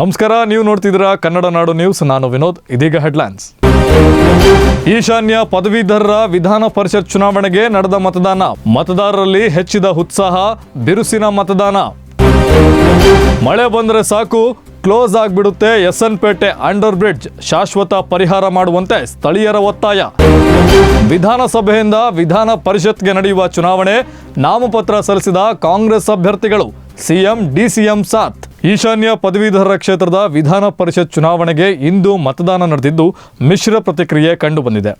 ನಮಸ್ಕಾರ, ನೀವು ನೋಡ್ತಿದ್ದೀರಾ ಕನ್ನಡ ನಾಡು ನ್ಯೂಸ್. ನಾನು ವಿನೋದ್, ಇದೀಗ ಹೆಡ್ಲೈನ್ಸ್. ಈಶಾನ್ಯ ಪದವೀಧರರ ವಿಧಾನ ಪರಿಷತ್ ಚುನಾವಣೆಗೆ ನಡೆದ ಮತದಾನ. ಮತದಾರರಲ್ಲಿ ಹೆಚ್ಚಿದ ಉತ್ಸಾಹ, ಬಿರುಸಿನ ಮತದಾನ. ಮಳೆ ಬಂದರೆ ಸಾಕು, ಕ್ಲೋಸ್ ಆಗಿಬಿಡುತ್ತೆ S N Pete under bridge. ಶಾಶ್ವತ ಪರಿಹಾರ ಮಾಡುವಂತೆ ಸ್ಥಳೀಯರ ಒತ್ತಾಯ. ವಿಧಾನಸಭೆಯಿಂದ ವಿಧಾನ ಪರಿಷತ್ಗೆ ನಡೆಯುವ ಚುನಾವಣೆ, ನಾಮಪತ್ರ ಸಲ್ಲಿಸಿದ ಕಾಂಗ್ರೆಸ್ ಅಭ್ಯರ್ಥಿಗಳು, ಸಿಎಂ, ಡಿಸಿಎಂ ಸಾಥ್. ಈಶಾನ್ಯ ಪದವೀಧರ ಕ್ಷೇತ್ರದ ವಿಧಾನ ಪರಿಷತ್ ಚುನಾವಣೆಗೆ ಇಂದು ಮತದಾನ ನಡೆದಿದ್ದು ಮಿಶ್ರ ಪ್ರತಿಕ್ರಿಯೆ ಕಂಡುಬಂದಿದೆ.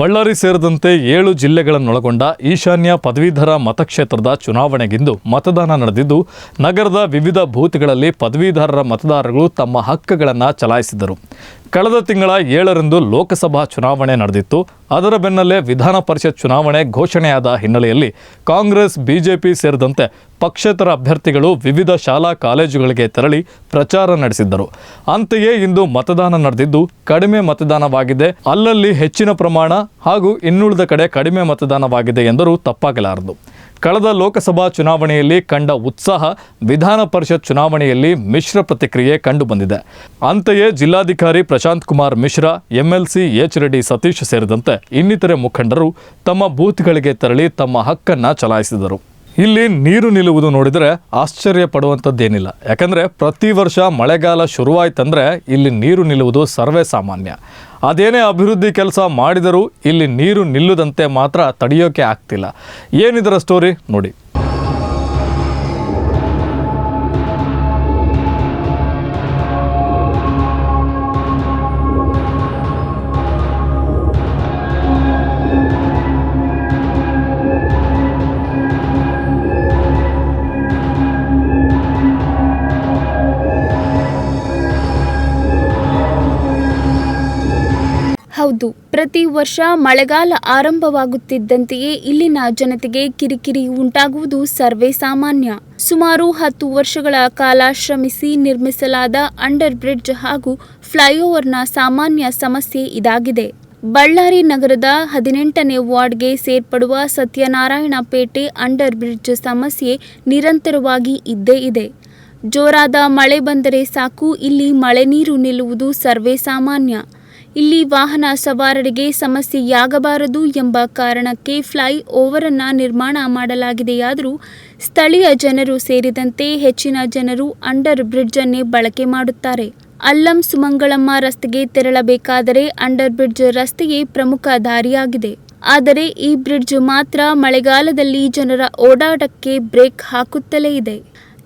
ಬಳ್ಳಾರಿ ಸೇರಿದಂತೆ ಏಳು ಜಿಲ್ಲೆಗಳನ್ನೊಳಗೊಂಡ ಈಶಾನ್ಯ ಪದವೀಧರ ಮತಕ್ಷೇತ್ರದ ಚುನಾವಣೆಗಿಂದು ಮತದಾನ ನಡೆದಿದ್ದು, ನಗರದ ವಿವಿಧ ಬೂತ್ಗಳಲ್ಲಿ ಪದವೀಧರರ ಮತದಾರರು ತಮ್ಮ ಹಕ್ಕುಗಳನ್ನು ಚಲಾಯಿಸಿದರು. ಕಳೆದ ತಿಂಗಳ ಏಳರಂದು ಲೋಕಸಭಾ ಚುನಾವಣೆ ನಡೆದಿತ್ತು. ಅದರ ಬೆನ್ನಲ್ಲೇ ವಿಧಾನ ಪರಿಷತ್ ಚುನಾವಣೆ ಘೋಷಣೆಯಾದ ಹಿನ್ನೆಲೆಯಲ್ಲಿ ಕಾಂಗ್ರೆಸ್, ಬಿಜೆಪಿ ಸೇರಿದಂತೆ ಪಕ್ಷೇತರ ಅಭ್ಯರ್ಥಿಗಳು ವಿವಿಧ ಶಾಲಾ ಕಾಲೇಜುಗಳಿಗೆ ತೆರಳಿ ಪ್ರಚಾರ ನಡೆಸಿದ್ದರು. ಅಂತೆಯೇ ಇಂದು ಮತದಾನ ನಡೆದಿದ್ದು, ಕಡಿಮೆ ಮತದಾನವಾಗಿದೆ. ಅಲ್ಲಲ್ಲಿ ಹೆಚ್ಚಿನ ಪ್ರಮಾಣ ಹಾಗೂ ಇನ್ನುಳಿದ ಕಡೆ ಕಡಿಮೆ ಮತದಾನವಾಗಿದೆ ಎಂದರೂ ತಪ್ಪಾಗಲಾರದು. ಕಳೆದ ಲೋಕಸಭಾ ಚುನಾವಣೆಯಲ್ಲಿ ಕಂಡ ಉತ್ಸಾಹ ವಿಧಾನ ಪರಿಷತ್ ಚುನಾವಣೆಯಲ್ಲಿ ಮಿಶ್ರ ಪ್ರತಿಕ್ರಿಯೆ ಕಂಡುಬಂದಿದೆ. ಅಂತೆಯೇ ಜಿಲ್ಲಾಧಿಕಾರಿ ಪ್ರಶಾಂತ್ ಕುಮಾರ್ ಮಿಶ್ರಾ, ಎಂಎಲ್ಸಿ ಎಚ್ ರೆಡ್ಡಿ ಸತೀಶ್ ಸೇರಿದಂತೆ ಇನ್ನಿತರೆ ಮುಖಂಡರು ತಮ್ಮ ಬೂತ್ಗಳಿಗೆ ತೆರಳಿ ತಮ್ಮ ಹಕ್ಕನ್ನ ಚಲಾಯಿಸಿದರು. ಇಲ್ಲಿ ನೀರು ನಿಲ್ಲುವುದು ನೋಡಿದರೆ ಆಶ್ಚರ್ಯ ಪಡುವಂಥದ್ದೇನಿಲ್ಲ. ಯಾಕಂದರೆ ಪ್ರತಿ ವರ್ಷ ಮಳೆಗಾಲ ಶುರುವಾಯ್ತಂದರೆ ಇಲ್ಲಿ ನೀರು ನಿಲ್ಲುವುದು ಸರ್ವೇ ಸಾಮಾನ್ಯ. ಅದೇನೇ ಅಭಿವೃದ್ಧಿ ಕೆಲಸ ಮಾಡಿದರೂ ಇಲ್ಲಿ ನೀರು ನಿಲ್ಲದಂತೆ ಮಾತ್ರ ತಡೆಯೋಕೆ ಆಗ್ತಿಲ್ಲ. ಏನಿದರ ಸ್ಟೋರಿ ನೋಡಿ. ಹೌದು. ಪ್ರತಿ ವರ್ಷ ಮಳೆಗಾಲ ಆರಂಭವಾಗುತ್ತಿದ್ದಂತೆಯೇ ಇಲ್ಲಿನ ಜನತೆಗೆ ಕಿರಿಕಿರಿ ಉಂಟಾಗುವುದು ಸರ್ವೇ ಸಾಮಾನ್ಯ. ಸುಮಾರು ಹತ್ತು ವರ್ಷಗಳ ಕಾಲ ಶ್ರಮಿಸಿ ನಿರ್ಮಿಸಲಾದ ಅಂಡರ್ ಬ್ರಿಡ್ಜ್ ಹಾಗೂ ಫ್ಲೈಓವರ್ನ ಸಾಮಾನ್ಯ ಸಮಸ್ಯೆ ಇದಾಗಿದೆ. ಬಳ್ಳಾರಿ ನಗರದ ಹದಿನೆಂಟನೇ ವಾರ್ಡ್ಗೆ ಸೇರ್ಪಡುವ ಸತ್ಯನಾರಾಯಣ ಪೇಟೆ ಅಂಡರ್ ಬ್ರಿಡ್ಜ್ ಸಮಸ್ಯೆ ನಿರಂತರವಾಗಿ ಇದ್ದೇ ಇದೆ. ಜೋರಾದ ಮಳೆ ಬಂದರೆ ಸಾಕು, ಇಲ್ಲಿ ಮಳೆ ನೀರು ನಿಲ್ಲುವುದು ಸರ್ವೇ ಸಾಮಾನ್ಯ. ಇಲ್ಲಿ ವಾಹನ ಸವಾರರಿಗೆ ಸಮಸ್ಯೆಯಾಗಬಾರದು ಎಂಬ ಕಾರಣಕ್ಕೆ ಫ್ಲೈ ಓವರ್ ಅನ್ನ ನಿರ್ಮಾಣ ಮಾಡಲಾಗಿದೆಯಾದರೂ ಸ್ಥಳೀಯ ಜನರು ಸೇರಿದಂತೆ ಹೆಚ್ಚಿನ ಜನರು ಅಂಡರ್ ಬ್ರಿಡ್ಜ್ ಅನ್ನೇ ಬಳಕೆ ಮಾಡುತ್ತಾರೆ. ಅಲ್ಲಂ ಸುಮಂಗಳಮ್ಮ ರಸ್ತೆಗೆ ತೆರಳಬೇಕಾದರೆ ಅಂಡರ್ ಬ್ರಿಡ್ಜ್ ರಸ್ತೆಯೇ ಪ್ರಮುಖ ದಾರಿಯಾಗಿದೆ. ಆದರೆ ಈ ಬ್ರಿಡ್ಜ್ ಮಾತ್ರ ಮಳೆಗಾಲದಲ್ಲಿ ಜನರ ಓಡಾಟಕ್ಕೆ ಬ್ರೇಕ್ ಹಾಕುತ್ತಲೇ ಇದೆ.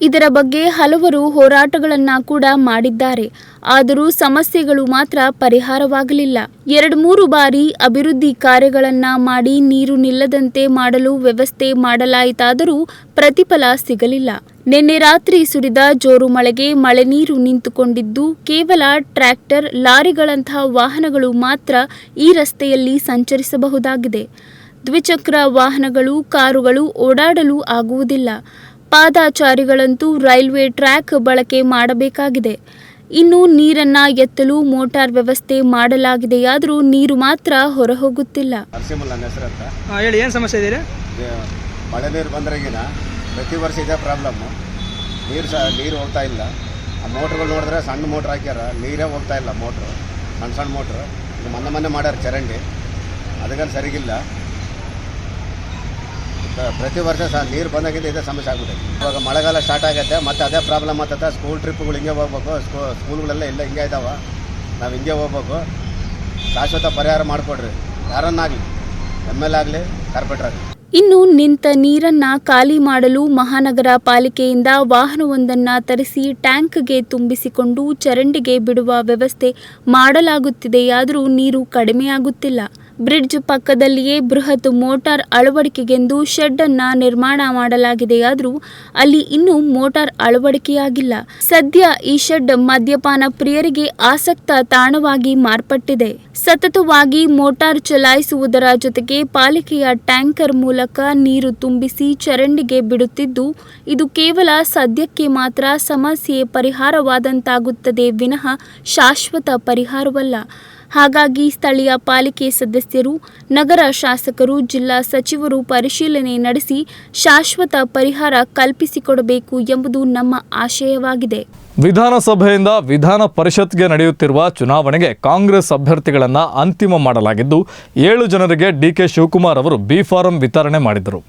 ಇದರ ಬಗ್ಗೆ ಹಲವರು ಹೋರಾಟಗಳನ್ನು ಕೂಡ ಮಾಡಿದ್ದಾರೆ. ಆದರೂ ಸಮಸ್ಯೆಗಳು ಮಾತ್ರ ಪರಿಹಾರವಾಗಲಿಲ್ಲ. ಎರಡು ಮೂರು ಬಾರಿ ಅಭಿವೃದ್ಧಿ ಕಾರ್ಯಗಳನ್ನು ಮಾಡಿ ನೀರು ನಿಲ್ಲದಂತೆ ಮಾಡಲು ವ್ಯವಸ್ಥೆ ಮಾಡಲಾಯಿತಾದರೂ ಪ್ರತಿಫಲ ಸಿಗಲಿಲ್ಲ. ನಿನ್ನೆ ರಾತ್ರಿ ಸುರಿದ ಜೋರು ಮಳೆಗೆ ಮಳೆ ನೀರು ನಿಂತುಕೊಂಡಿದ್ದು, ಕೇವಲ ಟ್ರ್ಯಾಕ್ಟರ್, ಲಾರಿಗಳಂತಹ ವಾಹನಗಳು ಮಾತ್ರ ಈ ರಸ್ತೆಯಲ್ಲಿ ಸಂಚರಿಸಬಹುದಾಗಿದೆ. ದ್ವಿಚಕ್ರ ವಾಹನಗಳು, ಕಾರುಗಳು ಓಡಾಡಲು ಆಗುವುದಿಲ್ಲ. ಪಾದಾಚಾರಿಗಳಂತೂ ರೈಲ್ವೆ ಟ್ರ್ಯಾಕ್ ಬಳಕೆ ಮಾಡಬೇಕಾಗಿದೆ. ಇನ್ನು ನೀರನ್ನ ಎತ್ತಲು ಮೋಟಾರ್ ವ್ಯವಸ್ಥೆ ಮಾಡಲಾಗಿದೆಯಾದರೂ ನೀರು ಮಾತ್ರ ಹೊರಹೋಗುತ್ತಿಲ್ಲ. ನರಸಿಂಹಲ್ ನನ್ನ ಹೆಸರು ಅಂತ. ಹಾಂ ಹೇಳಿ ಏನು ಸಮಸ್ಯೆ ಇದೆ? ಇದು ಮಳೆ ನೀರು ಬಂದ್ರಾಗಿನ ಪ್ರತಿ ವರ್ಷ ಇದೇ ಪ್ರಾಬ್ಲಮ್ಮು ನೀರು ಸಹ ನೀರು ಹೋಗ್ತಾ ಇಲ್ಲ. ಆ ಮೋಟ್ರ್ಗಳು ನೋಡಿದ್ರೆ ಸಣ್ಣ ಮೋಟ್ರ್ ಹಾಕ್ಯಾರ ನೀರೇ ಹೋಗ್ತಾ ಇಲ್ಲ ಮೋಟ್ರು ಸಣ್ಣ ಸಣ್ಣ ಮೋಟ್ರು. ಇದು ಮೊನ್ನೆ ಮೊನ್ನೆ ಮಾಡ್ಯಾರ ಚರಂಡಿ. ಅದಕ್ಕೆ ಸರಿಗಿಲ್ಲ. ಪ್ರತಿ ವರ್ಷ ಸಹ ನೀರು ಬಂದಾಗಿಂದ ಇದೇ ಸಮಸ್ಯೆ ಆಗುತ್ತೆ ಇವಾಗ ಮಳೆಗಾಲ ಸ್ಟಾರ್ಟ್ ಆಗುತ್ತೆ, ಮತ್ತೆ ಅದೇ ಪ್ರಾಬ್ಲಮ್ ಆಗ್ತದೆ ಸ್ಕೂಲ್ ಟ್ರಿಪ್ಗಳು ಹಿಂಗೆ ಹೋಗ್ಬೇಕು. ಸ್ಕೂ ಸ್ಕೂಲ್ಗಳೆಲ್ಲ ಇಲ್ಲ, ಹಿಂಗೆ ಇದ್ದಾವೆ ನಾವು ಹಿಂಗೆ ಹೋಗ್ಬೇಕು. ಶಾಶ್ವತ ಪರಿಹಾರ ಮಾಡಿಕೊಡ್ರಿ. ಯಾರನ್ನಾಗಲಿ ಎಂ ಎಲ್ ಆಗಲಿ ಕಾರ್ಪೊರೇಟರ್ ಆಗಲಿ. ಇನ್ನು ನಿಂತ ನೀರನ್ನ ಖಾಲಿ ಮಾಡಲು ಮಹಾನಗರ ಪಾಲಿಕೆಯಿಂದ ವಾಹನವೊಂದನ್ನ ತರಿಸಿ ಟ್ಯಾಂಕ್ಗೆ ತುಂಬಿಸಿಕೊಂಡು ಚರಂಡಿಗೆ ಬಿಡುವ ವ್ಯವಸ್ಥೆ ಮಾಡಲಾಗುತ್ತಿದೆಯಾದರೂ ನೀರು ಕಡಿಮೆಯಾಗುತ್ತಿಲ್ಲ. ಬ್ರಿಡ್ಜ್ ಪಕ್ಕದಲ್ಲಿಯೇ ಬೃಹತ್ ಮೋಟಾರ್ ಅಳವಡಿಕೆಗೆಂದು ಶೆಡ್ ಅನ್ನ ನಿರ್ಮಾಣ ಮಾಡಲಾಗಿದೆಯಾದರೂ ಅಲ್ಲಿ ಇನ್ನೂ ಮೋಟಾರ್ ಅಳವಡಿಕೆಯಾಗಿಲ್ಲ. ಸದ್ಯ ಈ ಶೆಡ್ ಮದ್ಯಪಾನ ಪ್ರಿಯರಿಗೆ ಆಸಕ್ತ ತಾಣವಾಗಿ ಮಾರ್ಪಟ್ಟಿದೆ. ಸತತವಾಗಿ ಮೋಟಾರ್ ಚಲಾಯಿಸುವುದರ ಜೊತೆಗೆ ಪಾಲಿಕೆಯ ಟ್ಯಾಂಕರ್ ಮೂಲಕ ನೀರು ತುಂಬಿಸಿ ಚರಂಡಿಗೆ ಬಿಡುತ್ತಿದ್ದು, ಇದು ಕೇವಲ ಸದ್ಯಕ್ಕೆ ಮಾತ್ರ ಸಮಸ್ಯೆ ಪರಿಹಾರವಾದಂತಾಗುತ್ತದೆ, ವಿನಃ ಶಾಶ್ವತ ಪರಿಹಾರವಲ್ಲ. ಹಾಗಾಗಿ ಸ್ಥಳೀಯ ಪಾಲಿಕೆ ಸದಸ್ಯರು, ನಗರ ಶಾಸಕರು, ಜಿಲ್ಲಾ ಸಚಿವರು ಪರಿಶೀಲನೆ ನಡೆಸಿ ಶಾಶ್ವತ ಪರಿಹಾರ ಕಲ್ಪಿಸಿಕೊಡಬೇಕು ಎಂಬುದು ನಮ್ಮ ಆಶಯವಾಗಿದೆ. ವಿಧಾನಸಭೆಯಿಂದ ವಿಧಾನ ಪರಿಷತ್ಗೆ ನಡೆಯುತ್ತಿರುವ ಚುನಾವಣೆಗೆ ಕಾಂಗ್ರೆಸ್ ಅಭ್ಯರ್ಥಿಗಳನ್ನು ಅಂತಿಮ ಮಾಡಲಾಗಿದ್ದು, ಏಳು ಜನರಿಗೆ ಡಿಕೆ ಶಿವಕುಮಾರ್ ಅವರು ಬಿ ಫಾರಂ ವಿತರಣೆ ಮಾಡಿದರು.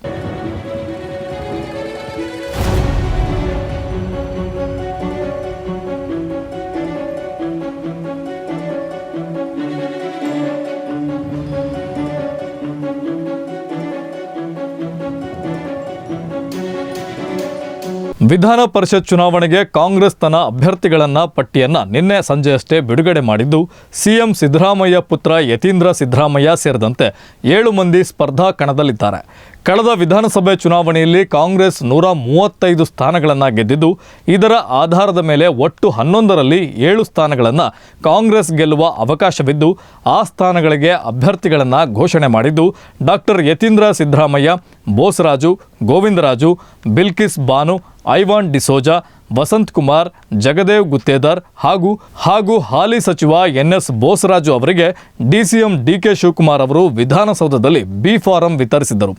ವಿಧಾನ ಪರಿಷತ್ ಚುನಾವಣೆಗೆ ಕಾಂಗ್ರೆಸ್ ತನ್ನ ಅಭ್ಯರ್ಥಿಗಳನ್ನ ಪಟ್ಟಿಯನ್ನ ನಿನ್ನೆ ಸಂಜೆಯಷ್ಟೇ ಬಿಡುಗಡೆ ಮಾಡಿದ್ದು, ಸಿಎಂ ಸಿದ್ದರಾಮಯ್ಯ ಪುತ್ರ ಯತೀಂದ್ರ ಸಿದ್ದರಾಮಯ್ಯ ಸೇರಿದಂತೆ ಏಳು ಮಂದಿ ಸ್ಪರ್ಧಾ ಕಣದಲ್ಲಿದ್ದಾರೆ. ಕಳೆದ ವಿಧಾನಸಭೆ ಚುನಾವಣೆಯಲ್ಲಿ ಕಾಂಗ್ರೆಸ್ ನೂರ ಮೂವತ್ತೈದು ಸ್ಥಾನಗಳನ್ನು ಗೆದ್ದಿದ್ದು, ಇದರ ಆಧಾರದ ಮೇಲೆ ಒಟ್ಟು ಹನ್ನೊಂದರಲ್ಲಿ ಏಳು ಸ್ಥಾನಗಳನ್ನು ಕಾಂಗ್ರೆಸ್ ಗೆಲ್ಲುವ ಅವಕಾಶವಿದ್ದು, ಆ ಸ್ಥಾನಗಳಿಗೆ ಅಭ್ಯರ್ಥಿಗಳನ್ನು ಘೋಷಣೆ ಮಾಡಿದ್ದು, ಡಾಕ್ಟರ್ ಯತೀಂದ್ರ ಸಿದ್ದರಾಮಯ್ಯ ಬೋಸರಾಜು ಗೋವಿಂದರಾಜು ಬಿಲ್ಕಿಸ್ ಬಾನು ಐವಾನ್ ಡಿಸೋಜಾ, ವಸಂತ್ ಕುಮಾರ್, ಜಗದೇವ್ ಗುತ್ತೇದಾರ್ ಹಾಗೂ ಹಾಗೂ ಹಾಲಿ ಸಚಿವ ಎನ್ ಎಸ್ ಬೋಸರಾಜು ಅವರಿಗೆ ಡಿಸಿಎಂ ಡಿಕೆ ಶಿವಕುಮಾರ್ ಅವರು ವಿಧಾನಸೌಧದಲ್ಲಿ ಬಿ ಫಾರಂ ವಿತರಿಸಿದ್ದರು.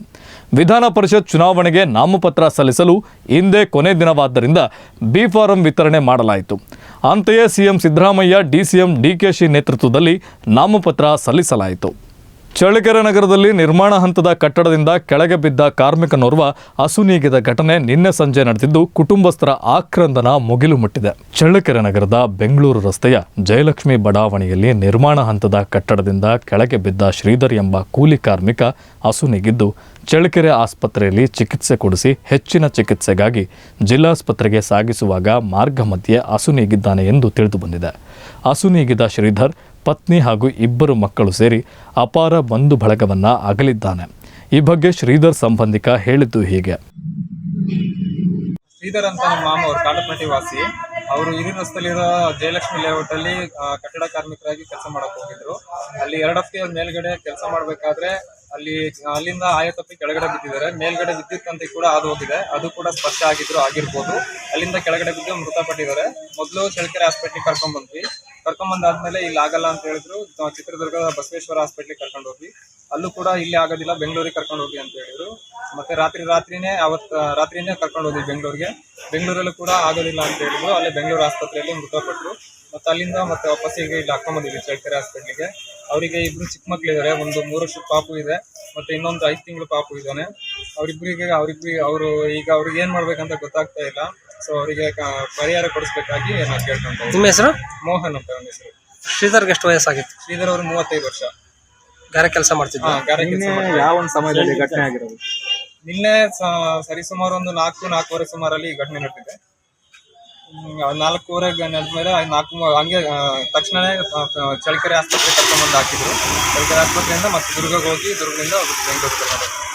ವಿಧಾನ ಪರಿಷತ್ ಚುನಾವಣೆಗೆ ನಾಮಪತ್ರ ಸಲ್ಲಿಸಲು ಇಂದೇ ಕೊನೆ ದಿನವಾದ್ದರಿಂದ ಬಿ ಫಾರಂ ವಿತರಣೆ ಮಾಡಲಾಯಿತು. ಅಂತೆಯೇ ಸಿಎಂ ಸಿದ್ದರಾಮಯ್ಯ ಡಿಸಿಎಂ ಡಿಕೆಶಿ ನೇತೃತ್ವದಲ್ಲಿ ನಾಮಪತ್ರ ಸಲ್ಲಿಸಲಾಯಿತು. ಚಳ್ಳಕೆರೆ ನಗರದಲ್ಲಿ ನಿರ್ಮಾಣ ಹಂತದ ಕಟ್ಟಡದಿಂದ ಕೆಳಗೆ ಬಿದ್ದ ಕಾರ್ಮಿಕನೋರ್ವ ಅಸುನೀಗಿದ ಘಟನೆ ನಿನ್ನೆ ಸಂಜೆ ನಡೆದಿದ್ದು ಕುಟುಂಬಸ್ಥರ ಆಕ್ರಂದನ ಮುಗಿಲು ಮುಟ್ಟಿದೆ. ಚಳ್ಳಕೆರೆ ನಗರದ ಬೆಂಗಳೂರು ರಸ್ತೆಯ ಜಯಲಕ್ಷ್ಮಿ ಬಡಾವಣೆಯಲ್ಲಿ ನಿರ್ಮಾಣ ಹಂತದ ಕಟ್ಟಡದಿಂದ ಕೆಳಗೆ ಬಿದ್ದ ಶ್ರೀಧರ್ ಎಂಬ ಕೂಲಿ ಕಾರ್ಮಿಕ ಅಸುನೀಗಿದ್ದು ಚಳ್ಳಕೆರೆ ಆಸ್ಪತ್ರೆಯಲ್ಲಿ ಚಿಕಿತ್ಸೆ ಕೊಡಿಸಿ ಹೆಚ್ಚಿನ ಚಿಕಿತ್ಸೆಗಾಗಿ ಜಿಲ್ಲಾಸ್ಪತ್ರೆಗೆ ಸಾಗಿಸುವಾಗ ಮಾರ್ಗ ಮಧ್ಯೆ ಅಸುನೀಗಿದ್ದಾನೆ ಎಂದು ತಿಳಿದು ಬಂದಿದೆ. ಅಸುನೀಗಿದ ಶ್ರೀಧರ್ ಪತ್ನಿ ಹಾಗೂ ಇಬ್ಬರು ಮಕ್ಕಳು ಸೇರಿ ಅಪಾರ ಬಂಧು ಬಳಗವನ್ನು ಅಗಲಿದ್ದಾನೆ. ಈ ಬಗ್ಗೆ ಶ್ರೀಧರ್ ಸಂಬಂಧಿಕ ಹೇಳಿದ್ದು ಹೀಗೆ. ಶ್ರೀಧರ್ ಅಂತ ನಮ್ಮ ಮಾಮ ಅವರು ಕಾಡಪಟ್ಟಿ ವಾಸಿ. ಅವರು ಹಿರಿಯ ರಸ್ತೆಯಲ್ಲಿರೋ ಜಯಲಕ್ಷ್ಮಿ ಲೇಔಟ್ ಅಲ್ಲಿ ಕಟ್ಟಡ ಕಾರ್ಮಿಕರಾಗಿ ಕೆಲಸ ಮಾಡಕ್ ಹೋಗಿದ್ರು. ಅಲ್ಲಿ ಎರಡು ಹತ್ತಿ ಮೇಲ್ಗಡೆ ಕೆಲಸ ಮಾಡ್ಬೇಕಾದ್ರೆ ಅಲ್ಲಿ, ಅಲ್ಲಿಂದ ಆಯ ತಪ್ಪಿ ಕೆಳಗಡೆ ಬಿದ್ದಿದ್ದಾರೆ. ಮೇಲ್ಗಡೆ ವಿದ್ಯುತ್ ತಂತಿ ಕೂಡ ಅದು ಹೋಗಿದೆ. ಅದು ಕೂಡ ಸ್ಪಷ್ಟ ಆಗಿದ್ರು, ಆಗಿರ್ಬೋದು. ಅಲ್ಲಿಂದ ಕೆಳಗಡೆ ಬಿದ್ದು ಮೃತಪಟ್ಟಿದ್ದಾರೆ. ಮೊದಲು ಚಳ್ಳಕೆರೆ ಹಾಸ್ಪಿಟ್ಲಿಗೆ ಕರ್ಕೊಂಡ್ ಬಂದ್ವಿ. ಕರ್ಕೊಂಡ್ ಬಂದಾದ್ಮೇಲೆ ಇಲ್ಲಿ ಆಗಲ್ಲ ಅಂತ ಹೇಳಿದ್ರು. ಚಿತ್ರದುರ್ಗದ ಬಸವೇಶ್ವರ ಹಾಸ್ಪಿಟ್ಲಿಗೆ ಕರ್ಕೊಂಡು ಹೋಗಿ ಅಲ್ಲೂ ಕೂಡ ಇಲ್ಲಿ ಆಗೋದಿಲ್ಲ, ಬೆಂಗಳೂರಿಗೆ ಕರ್ಕೊಂಡು ಹೋಗಿ ಅಂತ ಹೇಳಿದ್ರು. ಮತ್ತೆ ರಾತ್ರಿ ರಾತ್ರಿನೇ ಅವತ್ ರಾತ್ರಿನೇ ಕರ್ಕೊಂಡು ಹೋದ್ವಿ ಬೆಂಗಳೂರಿಗೆ. ಬೆಂಗಳೂರಲ್ಲೂ ಕೂಡ ಆಗೋದಿಲ್ಲ ಅಂತ ಹೇಳಿದ್ರು. ಅಲ್ಲೇ ಬೆಂಗಳೂರು ಆಸ್ಪತ್ರೆಯಲ್ಲಿ ಮೃತಪಟ್ಟರು. ಮತ್ತೆ ಅಲ್ಲಿಂದ ಮತ್ತೆ ವಾಪಸ್ಸಿಗೆ ಇಲ್ಲಿ ಹಾಕೊಂಬಂದಿದ್ವಿ ಚಳ್ಕೆರೆ ಹಾಸ್ಪಿಟ್ಲಿಗೆ ಅವರಿಗೆ ಇಬ್ರು ಚಿಕ್ಕ ಮಕ್ಕಳಿದ್ದಾರೆ ಒಂದು ಮೂರು ವರ್ಷದ ಪಾಪು ಇದೆ. ಮತ್ತೆ ಇನ್ನೊಂದು ಐದು ತಿಂಗಳು ಪಾಪು ಇದ್ದಾನೆ. ಅವರಿಬ್ಬರಿಗೆ ಅವರಿಬ್ಬರಿಗೆ ಅವರು ಈಗ ಅವ್ರಿಗೆ ಏನ್ ಮಾಡ್ಬೇಕಂತ ಗೊತ್ತಾಗ್ತಾ ಇಲ್ಲ. ಸೊ ಅವರಿಗೆ ಪರಿಹಾರ ಕೊಡಿಸ್ಬೇಕಾಗಿ ನಾವು ಕೇಳ್ಕೊಂತ ಇದ್ದೀವಿ. ನಿಮ್ಮ ಹೆಸರು? ಮೋಹನ್ ಅಂತ ಅವನ ಹೆಸರು. ಶ್ರೀಧರ್ಗೆ ಎಷ್ಟು ವಯಸ್ಸಾಗಿತ್ತು? ಶ್ರೀಧರ್ ಅವರು ಮೂವತ್ತೈದು ವರ್ಷ. ಗಾರೆ ಕೆಲಸ ಮಾಡ್ತಿದ್ರು? ಹಾ, ಗಾರೆ ಕೆಲ್ಸ ಯಾವ ಒಂದು ಸಮಯದಲ್ಲಿ ಘಟನೆ ಆಗಿರೋದು? ನಿನ್ನೆ ಸರಿಸುಮಾರು ಒಂದು ನಾಲ್ಕು ನಾಲ್ಕೂವರೆ ಸುಮಾರಲ್ಲಿ ಈ ಘಟನೆ ನಡೆದಿದೆ. ನಾಲ್ಕೂವರೆ ನಡೆದ್ಮೇಲೆ ಆ ನಾಲ್ಕು ಹಂಗೆ ತಕ್ಷಣವೇ ಚಳ್ಳಕೆರೆ ಆಸ್ಪತ್ರೆ ಕರ್ಕೊಂಡ್ಬಂದು ಹಾಕಿದ್ರು. ಚಳಕೆರೆ ಆಸ್ಪತ್ರೆಯಿಂದ ಮತ್ತೆ ದುರ್ಗಕ್ಕೆ ಹೋಗಿ ದುರ್ಗದಿಂದ ಬೆಂಗಳೂರು.